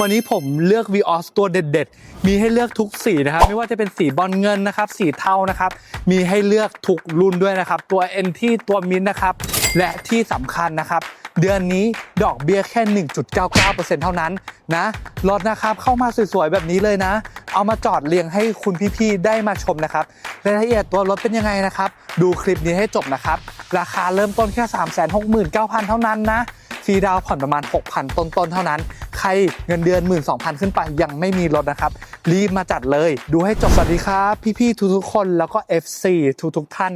วันนี้ผมเลือก Vios ตัวเด็ด ๆ มีให้เลือกทุกสีนะครับ ไม่ว่าจะเป็นสีบอลเงินนะครับ สีเทานะครับ มีให้เลือกทุกรุ่นด้วยนะครับ ตัว NT ตัวมินนะครับ และที่สำคัญนะครับ เดือนนี้ดอกเบี้ยแค่ 1.99%เท่านั้นนะรถนะครับเข้ามาสวยๆแบบนี้เลยนะ เอามาจอดเรียงให้คุณพี่ๆได้มาชมนะครับรายละเอียดตัวรถเป็นยังไงนะครับ ดูคลิปนี้ให้จบนะครับ ราคาเริ่มต้นแค่ 369,000 เท่านั้นนะ ฟรีดาวผ่อนประมาณ 6,000 ต้นๆ เท่านั้น ใครเงินเดือน 12,000 ขึ้นไปยังไม่มีรถนะครับ รีบมาจัดเลย ดูให้จบสวัสดีครับ พี่ๆ ทุกๆ คนแล้วก็ FC ทุกๆ ท่าน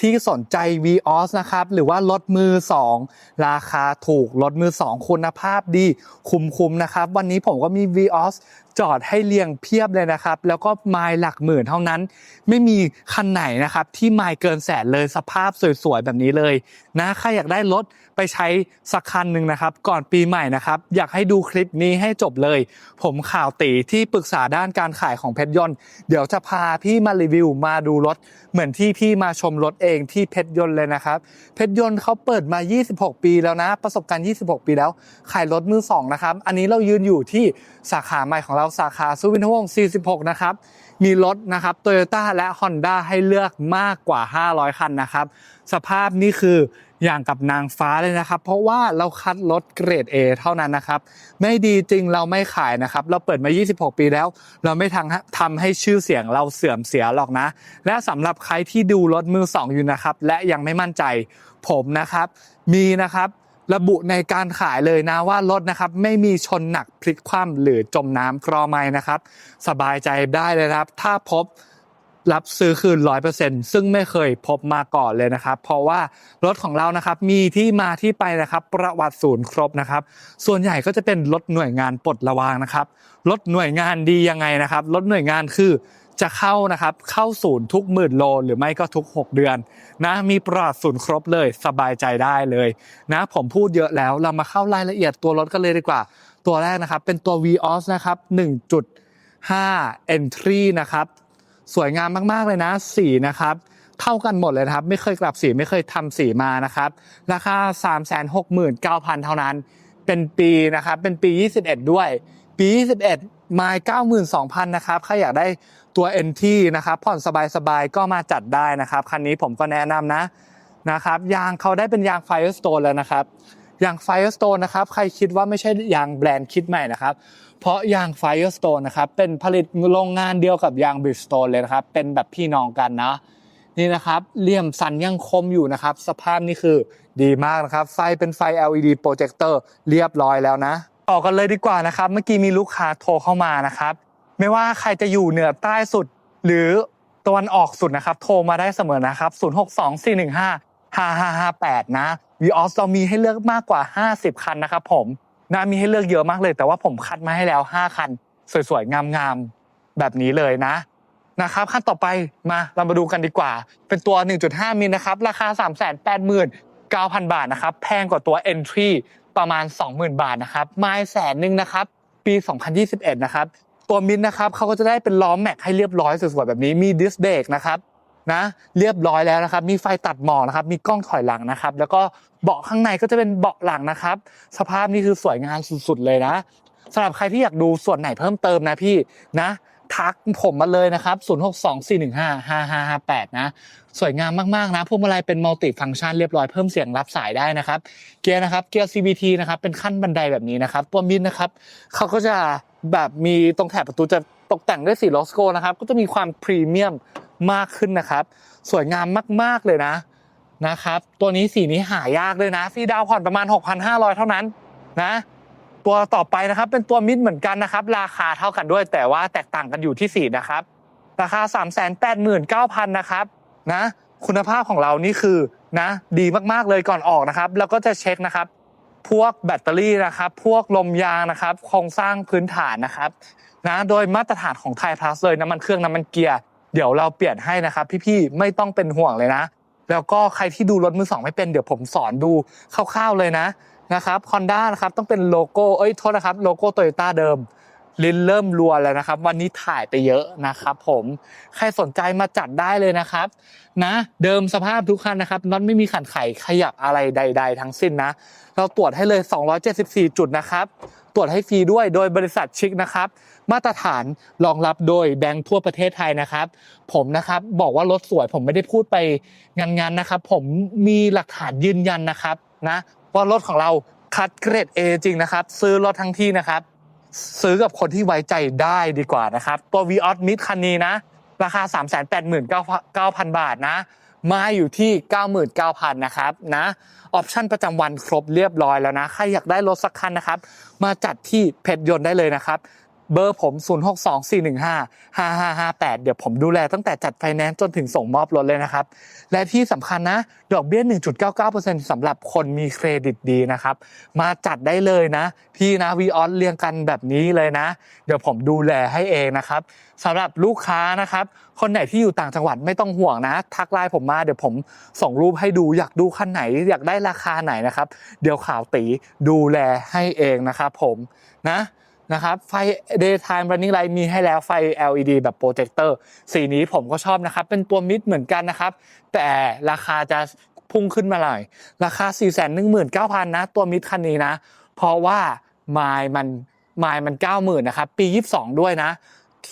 ที่สนใจ Vios นะครับ หรือว่ารถมือ 2 ราคาถูก รถมือ 2 คุณภาพดี คุ้มๆ นะครับ วันนี้ผมก็มี Vios จอดให้เรียงเพียบเลยนะครับ แล้วก็ไมล์หลักหมื่นเท่านั้น ไม่มีคันไหนนะครับที่ไมล์เกินแสนเลยสภาพสวยๆแบบนี้เลยนะใครอยากได้รถไปใช้สักคันหนึ่งนะครับ ก่อนปีใหม่นะครับ อยากให้ดูคลิปนี้ให้จบเลย ผมข่าวตีที่ปรึกษาด้านการขายของเพชรยนต์เดี๋ยวจะพาพี่มารีวิวมาดูรถ เหมือนที่พี่มาชมรถเองที่เพชรยนต์เลยนะครับ เพชรยนต์เขาเปิดมา 26 ปีแล้วนะ ประสบการณ์ 26 ปีแล้ว ขายรถมือสองนะครับ อันนี้เรายืนอยู่ที่สาขาใหม่ของเราสาขาสุวินทวงศ์46 นะครับ มีรถนะครับโตโยต้าและ Honda ให้เลือกมากกว่า 500 คันนะครับ สภาพนี่คืออย่างกับนางฟ้าเลยนะครับ เพราะว่าเราคัดรถเกรด A เท่านั้นนะครับ ไม่ดีจริงเราไม่ขายนะครับ เราเปิดมา 26 ปีแล้ว เราไม่ทำทำให้ชื่อเสียงเราเสื่อมเสียหรอกนะ และสำหรับใครที่ดูรถมือสองอยู่นะครับ และยังไม่มั่นใจผมนะครับ มีนะครับ ระบุในการขายเลยนะว่ารถนะครับไม่มีชนหนักพลิกคว่ำหรือจมน้ำกรอไม้นะครับ สบายใจได้เลยครับ ถ้าพบรับซื้อคืนร้อยเปอร์เซ็นซึ่งไม่เคยพบมาก่อนเลยนะครับ เพราะว่ารถของเรานะครับมีที่มาที่ไปนะครับ ประวัติศูนย์ครบนะครับ ส่วนใหญ่ก็จะเป็นรถหน่วยงานปลดระวางนะครับรถหน่วยงานดียังไงนะครับรถหน่วยงานคือ จะเข้านะครับเข้าศูนย์ทุกหมื่นโลหรือไม่ก็ทุก 6 เดือนนะมีประวัติศูนย์ครบเลยสบายใจได้เลยนะผมพูดเยอะแล้วเรามาเข้ารายละเอียดตัวรถกันเลยดีกว่า ตัวแรกนะครับเป็นตัว Vios นะครับ1.5 Entry นะครับสวยงามมากๆเลยนะสีนะครับเท่ากันหมดเลยนะครับ ไม่เคยกลับสีไม่เคยทำสีมานะครับ ราคา 369,000 เท่านั้น เป็นปีนะครับ เป็นปี 21 ด้วย ปี 21 ไมล์92,000 นะครับใครอยากได้ตัว NT นะครับ ผ่อนสบายๆ ก็มาจัดได้นะครับ คันนี้ผมก็แนะนำนะนะครับ ยางเขาได้เป็นยาง Firestone แล้วนะครับ ยาง Firestone นะครับ ใครคิดว่าไม่ใช่ยางแบรนด์คิดใหม่นะครับ เพราะยาง Firestone นะครับ เป็นผลิตโรงงานเดียวกับยาง Bridgestone เลยนะครับ เป็นแบบพี่น้องกันนะนี่นะครับเหลี่ยมสันยังคมอยู่นะครับ สภาพนี่คือดีมากนะครับ ไฟเป็นไฟ LED โปรเจคเตอร์เรียบร้อยแล้วนะ ต่อกันเลยดีกว่านะครับ เมื่อกี้มีลูกค้าโทรเข้ามานะครับ ไม่ว่าใครจะอยู่เหนือใต้สุด หรือตะวันออกสุดนะครับ โทรมาได้เสมอนะครับ 062415 5558 นะ Vios เรามีให้เลือกมากกว่า 50 คันนะครับผมนะมีให้เลือกเยอะมากเลย แต่ว่าผมคัดมาให้แล้ว 5 คัน สวยๆ งามๆ แบบนี้เลยนะนะครับขั้นต่อไปมาเรามาดูกันดีกว่า เป็นตัว 1.5 มิลนะครับ ราคา 389,000 บาทนะครับ แพงกว่าตัว Entry ประมาณ 20,000 บาทนะครับไม้แสนหนึ่งนะครับปี 2021 นะครับตัวมินนะครับเขาก็จะได้เป็นล้อแม็กให้เรียบร้อยสวยๆแบบนี้มีดิสเบรกนะครับนะเรียบร้อยแล้วนะครับ มีไฟตัดหมอกนะครับมีกล้องถอยหลังนะครับ แล้วก็เบาะข้างในก็จะเป็นเบาะหลังนะครับ สภาพนี่คือสวยงามสุดๆเลยนะสำหรับใครที่อยากดูส่วนไหนเพิ่มเติมนะพี่นะ ทักผมมาเลยนะครับ 0624155558 นะ สวยงามมาก ๆ นะพวงมาลัยเป็นมัลติฟังก์ชันเรียบร้อยเพิ่มเสียงรับสายได้นะครับ เกียร์นะครับ เกียร์ CVT นะครับ เป็นขั้นบันไดแบบนี้นะครับ ตัวมินนะครับ เขาก็จะแบบมีตรงแถบประตูจะตกแต่งด้วยสีโลโก้นะครับ ก็จะมีความพรีเมียมมากขึ้นนะครับ สวยงามมาก ๆ เลยนะนะครับ ตัวนี้สีนี้หายากเลยนะฟรีดาวผ่อนประมาณ 6,500 เท่านั้นนะ ตัวต่อไปนะครับ เป็นตัวมิดเหมือนกันนะครับ ราคาเท่ากันด้วย แต่ว่าแตกต่างกันอยู่ที่สีนะครับ ราคา 389,000นะครับนะ คุณภาพของเรานี่คือนะดีมากๆเลยก่อนออกนะครับ แล้วก็จะเช็คนะครับ พวกแบตเตอรี่นะครับ พวกลมยางนะครับโครงสร้างพื้นฐานนะครับนะโดยมาตรฐานของไทยพลัสเลยน้ำมันเครื่องน้ำมันเกียร์เดี๋ยวเราเปลี่ยนให้นะครับพี่ๆไม่ต้องเป็นห่วงเลยนะ แล้วก็ใครที่ดูรถมือสองไม่เป็นเดี๋ยวผมสอนดูคร่าวๆเลยนะ นะครับ Honda นะครับต้องเป็นโลโก้เอ้ยโทษนะครับโลโก้โตโยต้าเดิมลิ้นเริ่มรัวแล้วนะครับ วันนี้ถ่ายไปเยอะนะครับผมใครสนใจมาจัดได้เลยนะครับ นะ เดิมสภาพทุกคันนะครับน็อตไม่มีขันไขขยับอะไรใด ๆ ทั้งสิ้นนะ เราตรวจให้เลย 274 จุดนะครับ ตรวจให้ฟรีด้วยโดยบริษัทชิคนะครับ มาตรฐานรองรับโดยแบงค์ทั่วประเทศไทยนะครับ ผมนะครับบอกว่ารถสวยผมไม่ได้พูดไปงันๆนะครับ ผมมีหลักฐานยืนยันนะครับนะ ว่ารถของเราคัดเกรด A จริงนะครับ ซื้อรถทั้งที่นะครับ ซื้อกับคนที่ไว้ใจได้ดีกว่านะครับ ตัว v ีออสมิดคันนี้นะ ราคา 3 8 9 9 0 0 บาทนะ มาอยู่ที่ 99,000นะครับนะออปชั่นประจำวันครบเรียบร้อยแล้วนะ ใครอยากได้รถสักคันนะครับ มาจัดที่เพชรยนต์ได้เลยนะครับ เบอร์ผม 0624155558 เดี๋ยวผมดูแลตั้งแต่จัดไฟแนนซ์จนถึงส่งมอบรถเลยนะครับ และที่สำคัญนะ ดอกเบี้ย 1.99%สำหรับคนมีเครดิตดีนะครับ มาจัดได้เลยนะ พี่นะวีออสเรียงกันแบบนี้เลยนะ เดี๋ยวผมดูแลให้เองนะครับสำหรับลูกค้านะครับ คนไหนที่อยู่ต่างจังหวัดไม่ต้องห่วงนะ ทักไลน์ผมมาเดี๋ยวผมส่งรูปให้ดูอยากดูคันไหน อยากได้ราคาไหนนะครับ เดี๋ยวข่าวตีดูแลให้เองนะครับผมนะ นะครับไฟ daytime running light มีให้แล้วไฟ LED แบบโปรเจคเตอร์สีนี้ผมก็ชอบนะครับ เป็นตัวมิดเหมือนกันนะครับ แต่ราคาจะพุ่งขึ้นมาหน่อย ราคา 4 1 9 0 0 0นะ ตัวมิดคันนี้นะ เพราะว่าไมล์มันไมล์มัน 90,000นะครับ ปี 22 ด้วยนะ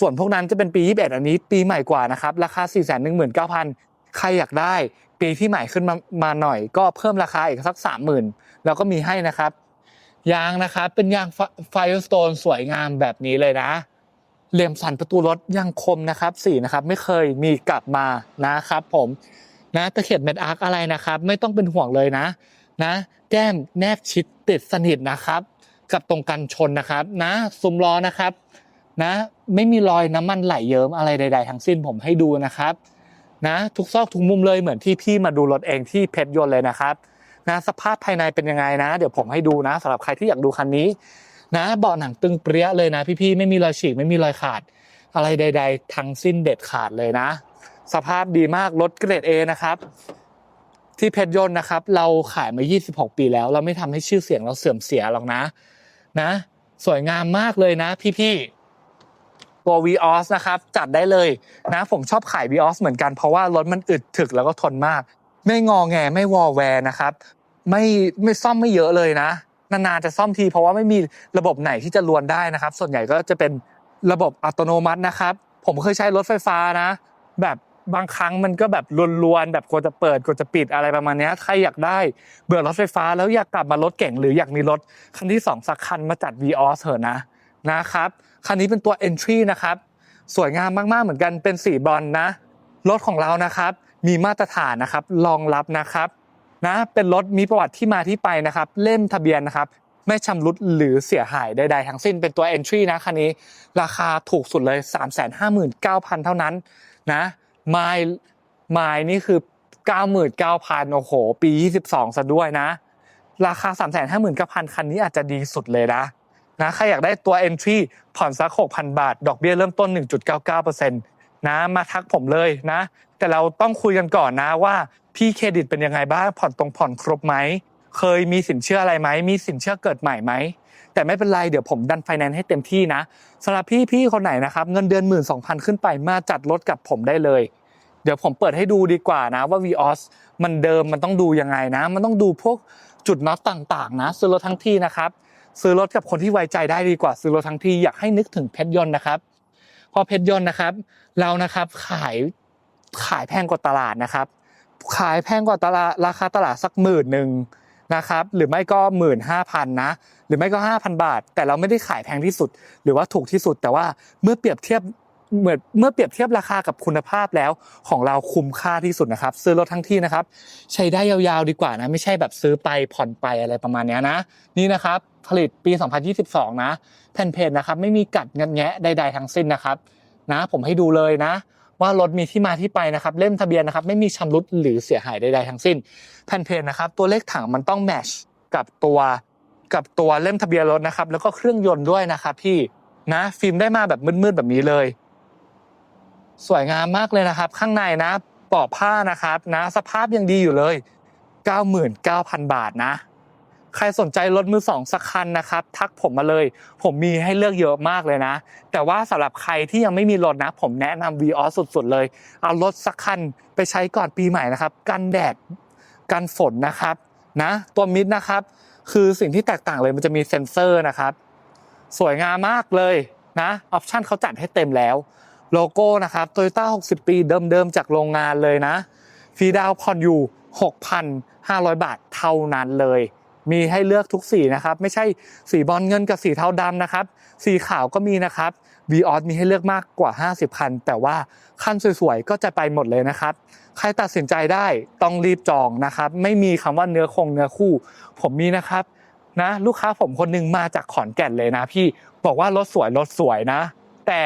ส่วนพวกนั้นจะเป็นปี 21 อันนี้ปีใหม่กว่านะครับ ราคา 4 1 9 0 0 0 ใครอยากได้ ปีที่ใหม่ขึ้นมามาหน่อย ก็เพิ่มราคาอีกสัก 30,000 แล้วก็มีให้นะครับ ยางนะครับเป็นยางไฟสโตนสวยงามแบบนี้เลยนะเหลี่ยมสันประตูรถยังคมนะครับสีนะครับไม่เคยมีกลับมานะครับผมนะตะเข็บเม็ดอาร์คอะไรนะครับ ไม่ต้องเป็นห่วงเลยนะนะแก้มแนบชิดติดสนิทนะครับ กับตรงกันชนนะครับนะซุ้มล้อนะครับนะไม่มีรอยน้ำมันไหลเยิ้มอะไรใด ๆ ทั้งสิ้นผมให้ดูนะครับนะทุกซอกทุกมุมเลยเหมือนที่พี่มาดูรถเองที่เพชรยนต์เลยนะครับ นะสภาพภายในเป็นยังไงนะ เดี๋ยวผมให้ดูนะสำหรับใครที่อยากดูคันนี้ นะเบาะหนังตึงเปรี้ยเลยนะ พี่ๆไม่มีรอยฉีกไม่มีรอยขาด อะไรใด ๆ ทั้งสิ้นเด็ดขาดเลยนะ สภาพดีมากรถเกรด A นะครับที่เพชรยนต์นะครับ เราขายมา 26 ปีแล้ว เราไม่ทำให้ชื่อเสียงเราเสื่อมเสียหรอกนะ นะ สวยงามมากเลยนะ พี่ๆตัว v ีออสนะครับ จัดได้เลยนะ ผมชอบขาย v ีออสเหมือนกันเพราะว่ารถมันอึดถึกแล้วก็ทนมาก ไม่งอแงไม่วอแวร์นะครับ ไม่ไม่ซ่อมไม่เยอะเลยนะ นานๆจะซ่อมที เพราะว่าไม่มีระบบไหนที่จะลวนได้นะครับ ส่วนใหญ่ก็จะเป็นระบบอัตโนมัตินะครับ ผมเคยใช้รถไฟฟ้านะ แบบบางครั้งมันก็แบบลวนๆแบบกวจะเปิดกวจะปิดอะไรประมาณนี้ใครอยากได้เบื่อรถไฟฟ้า แล้วอยากกลับมารถเก่งหรืออยากมีรถคันที่สองสักคันมาจัด v ีออสเถอะนะนะครับคันนี้เป็นตัว Entry นะครับ สวยงามมากๆเหมือนกันเป็นสีบรอนนะรถของเรานะครับ มีมาตรฐานนะครับรองรับนะครับนะเป็นรถมีประวัติที่มาที่ไปนะครับ เล่มทะเบียนนะครับ ไม่ชำรุดหรือเสียหายใดๆทั้งสิ้นเป็นตัว entry นะคันนี้ ราคาถูกสุดเลย 359,000 เท่านั้นนะไมล์ไมล์นี่คือ 99,000 โอ้โห ปี 22 ซะด้วยนะ ราคา 359,000 คันนี้อาจจะดีสุดเลยนะนะใครอยากได้ตัว entry ผ่อนสัก 6,000 บาท ดอกเบี้ยเริ่มต้น 1.99%นะมาทักผมเลยนะ แต่เราต้องคุยกันก่อนนะว่าพี่เครดิตเป็นยังไงบ้างผ่อนตรงผ่อนครบไหมเคยมีสินเชื่ออะไรไหมมีสินเชื่อเกิดใหม่ไหมแต่ไม่เป็นไรเดี๋ยวผมดันไฟแนนซ์ให้เต็มที่นะสำหรับพี่พี่คนไหนนะครับเงินเดือนหมื่นสองพันขึ้นไปมาจัดรถกับผมได้เลย เดี๋ยวผมเปิดให้ดูดีกว่านะว่า v ีออสมันเดิมมันต้องดูยังไงนะ มันต้องดูพวกจุดน็อตต่างๆ นะ ซื้อรถทั้งที่นะครับ ซื้อรถกับคนที่ไว้ใจได้ดีกว่า ซื้อรถทั้งที่อยากให้นึกถึงเพชรยนต์นะครับ พอเพชรยนต์นะครับ เรานะครับขาย ขายแพงกว่าตลาดนะครับ ขายแพงกว่าตลาดราคาตลาดสักหมื่นหนึ่งนะครับหรือไม่ก็หมื่นห้าพันนะหรือไม่ก็ห้าพันบาท แต่เราไม่ได้ขายแพงที่สุด หรือว่าถูกที่สุด แต่ว่าเมื่อเปรียบเทียบเหมือนเมื่อเปรียบเทียบราคากับคุณภาพแล้วของเราคุ้มค่าที่สุดนะครับซื้อรถทั้งที่นะครับ ใช้ได้ยาวๆดีกว่านะ ไม่ใช่แบบซื้อไปผ่อนไปอะไรประมาณนี้นะ นี่นะครับผลิตปี 2022 นะแผ่นเพจนะครับไม่มีกัดงันแงะใดๆทั้งสิ้นนะครับนะผมให้ดูเลยนะ ว่ารถมีที่มาที่ไปนะครับเล่มทะเบียนนะครับไม่มีชำรุดหรือเสียหายใดๆทั้งสิ้น แผ่นเพจนะครับตัวเลขถังมันต้องแมชกับตัวกับตัวเล่มทะเบียนรถนะครับแล้วก็เครื่องยนต์ด้วยนะครับพี่นะฟิล์มได้มาแบบมืดๆแบบนี้เลย สวยงามมากเลยนะครับ ข้างในนะปอกผ้านะครับนะ สภาพยังดีอยู่เลย 99,000 บาทนะ ใครสนใจรถมือสองสักคันนะครับทักผมมาเลย ผมมีให้เลือกเยอะมากเลยนะ แต่ว่าสำหรับใครที่ยังไม่มีรถนะ ผมแนะนำ v ีออสุดๆเลย เอารถสักคันไปใช้ก่อนปีใหม่นะครับกันแดดกันฝนนะครับนะตัวมิดนะครับคือสิ่งที่แตกต่างเลยมันจะมีเซ็นเซอร์นะครับสวยงามมากเลยนะออปชันเขาจัดให้เต็มแล้วโลโก้นะครับ Toyota 60 ปีเดิมๆจากโรงงานเลยนะฟรีดาวน์ผ่อนอยู่ 6,500 บาทเท่านั้นเลย มีให้เลือกทุกสีนะครับ ไม่ใช่สีบอลเงินกับสีเทาดำนะครับ สีขาวก็มีนะครับ v ีออมีให้เลือกมากกว่า 50 คัน แต่ว่าคันสวยๆ ก็จะไปหมดเลยนะครับ ใครตัดสินใจได้ต้องรีบจองนะครับ ไม่มีคำว่าเนื้อคงเนื้อคู่ ผมมีนะครับนะลูกค้าผมคนหนึงมาจากขอนแก่นเลยนะพี่บอกว่ารถสวยรถสวยนะ แต่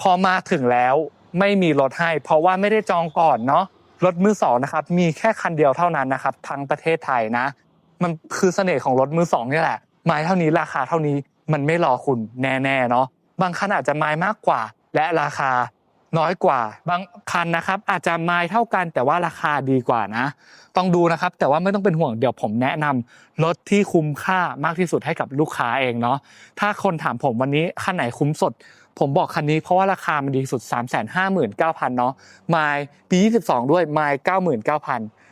พอมาถึงแล้วไม่มีรถให้ เพราะว่าไม่ได้จองก่อนเนาะรถมือสองนะครับมีแค่คันเดียวเท่านั้นนะครับทั้งประเทศไทยนะ มันคือเสน่ห์ของรถมือสองนี่แหละไม้เท่านี้ราคาเท่านี้มันไม่รอคุณแน่ๆเนาะบางคันอาจจะไม้มากกว่า และราคาน้อยกว่า บางคันนะครับ อาจจะไม้เท่ากันแต่ว่าราคาดีกว่านะ ต้องดูนะครับ แต่ว่าไม่ต้องเป็นห่วงเดี๋ยวผมแนะนำรถที่คุ้มค่ามากที่สุดให้กับลูกค้าเองเนาะถ้าคนถามผมวันนี้คันไหนคุ้มสด ผมบอกคันนี้เพราะว่าราคามันดีสุด 3 5 9 0 0 0เนาะไมล์ปี 22 ด้วยไมล์99,000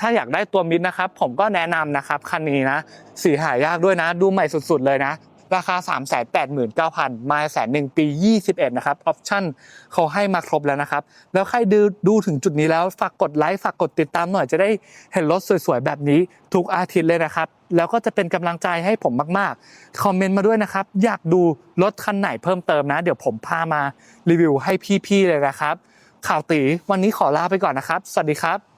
ถ้าอยากได้ตัวมิดนะครับ ผมก็แนะนำนะครับคันนี้นะสีหายากด้วยนะ ดูใหม่สุดๆเลยนะ ราคา 3 8 9 0 0 0มล์แสนหนึ่งปี 21 นะครับ ออปชั่นเขาให้มาครบแล้วนะครับ แล้วใครดูดูถึงจุดนี้แล้ว ฝากกดไลค์ฝากกดติดตามหน่อยจะได้เห็นรถสวยๆ แบบนี้ทุกอาทิตย์เลยนะครับ แล้วก็จะเป็นกำลังใจให้ผมมากๆ คอมเมนต์มาด้วยนะครับ อยากดูรถคันไหนเพิ่มเติมนะ เดี๋ยวผมพามารีวิวให้พี่ๆเลยนะครับ ข่าวตีวันนี้ขอลาไปก่อนนะครับ สวัสดีครับ